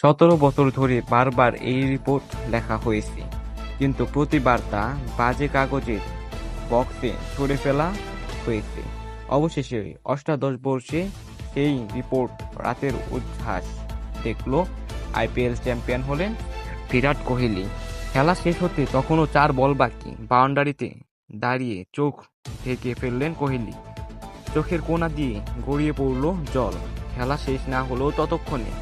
সতেরো বছর ধরে বারবার এই রিপোর্ট লেখা হয়েছে। কিন্তু প্রতিবার তা বাজে কাগজের বক্সে ছড়ে ফেলা হয়েছে। অবশেষে অষ্টাদশ বর্ষে সেই রিপোর্ট রাতের উচ্ছ্বাস দেখল আইপিএল চ্যাম্পিয়ন হলেন বিরাট কোহলি। খেলা শেষ হতে তখনও চার বল বাকি। বাউন্ডারিতে দাঁড়িয়ে চোখ ঢেকে ফেললেন কোহলি। চোখের কোণা দিয়ে গড়িয়ে পড়ল জল। খেলা শেষ না হলেও ততক্ষণে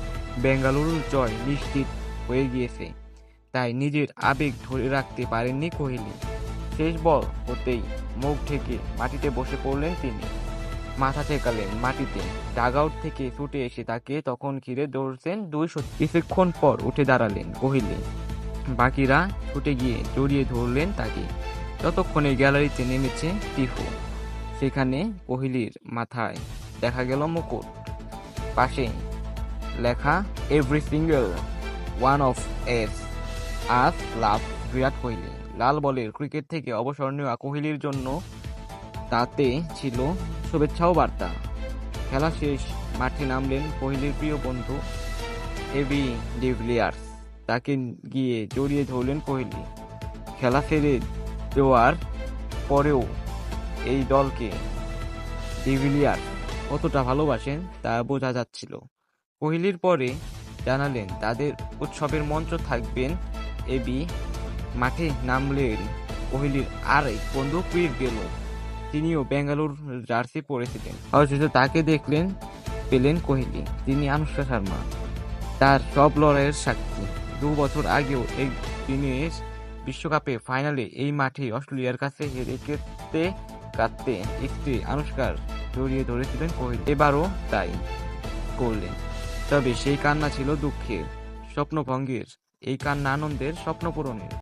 বেঙ্গালুরুর জয় নিশ্চিত হয়ে গিয়েছে। তাই নিজের আবেগ ধরে রাখতে পারেননি কোহলি। শেষ বল হতেই মুখ ঢেকে মাটিতে বসে পড়লেন তিনি। মাথা ঠেকালেন মাটিতে। ডাগআউট থেকে ছুটে এসে তাকে তখন ঘিরে দৌড়ছেন দুইশো কিছুক্ষণ পর উঠে দাঁড়ালেন কোহলি। বাকিরা ছুটে গিয়ে জড়িয়ে ধরলেন তাকে। ততক্ষণে গ্যালারিতে নেমেছে টিফু সেখানে কোহলির মাথায় দেখা গেল মুকুট। পাশে লেখা every single one of us আজ লাভ বিরাট কোহলি। লাল বলের ক্রিকেট থেকে অবসর নেওয়া কোহলির জন্য তাতে ছিল শুভেচ্ছাও বার্তা। খেলা শেষ, মাঠে নামলেন কোহলির প্রিয় বন্ধু এবি ডিভিলিয়ার্স তাকে গিয়ে জড়িয়ে ধরলেন কোহলি। খেলা ছেড়ে দেওয়ার পরেও এই দলকে ডিভিলিয়ার কতটা ভালোবাসেন তা বোঝা যাচ্ছিল। কোহলির পরে জানালেন, তাদের উৎসবের মঞ্চ থাকবেন এবি মাঠে নামলেন কোহলির আর এক বন্ধু ক্রিস গেল। তিনিও বেঙ্গালুর জার্সি পরেছিলেন। অবশেষে তাকে দেখলেন, পেলেন কোহলি। তিনি আনুষ্কা শর্মা। তার সব লড়াইয়ের সাক্ষী। দু বছর আগেও এক দিনের বিশ্বকাপে ফাইনালে এই মাঠে অস্ট্রেলিয়ার কাছে হেরে কেটে কাঁদতে একটি আনুষ্কার জড়িয়ে ধরেছিলেন কোহলি। এবারও তাই করলেন। তবে সেই কান্না ছিল দুঃখের স্বপ্নভঙ্গের এই কান্না আনন্দের স্বপ্ন পূরণের।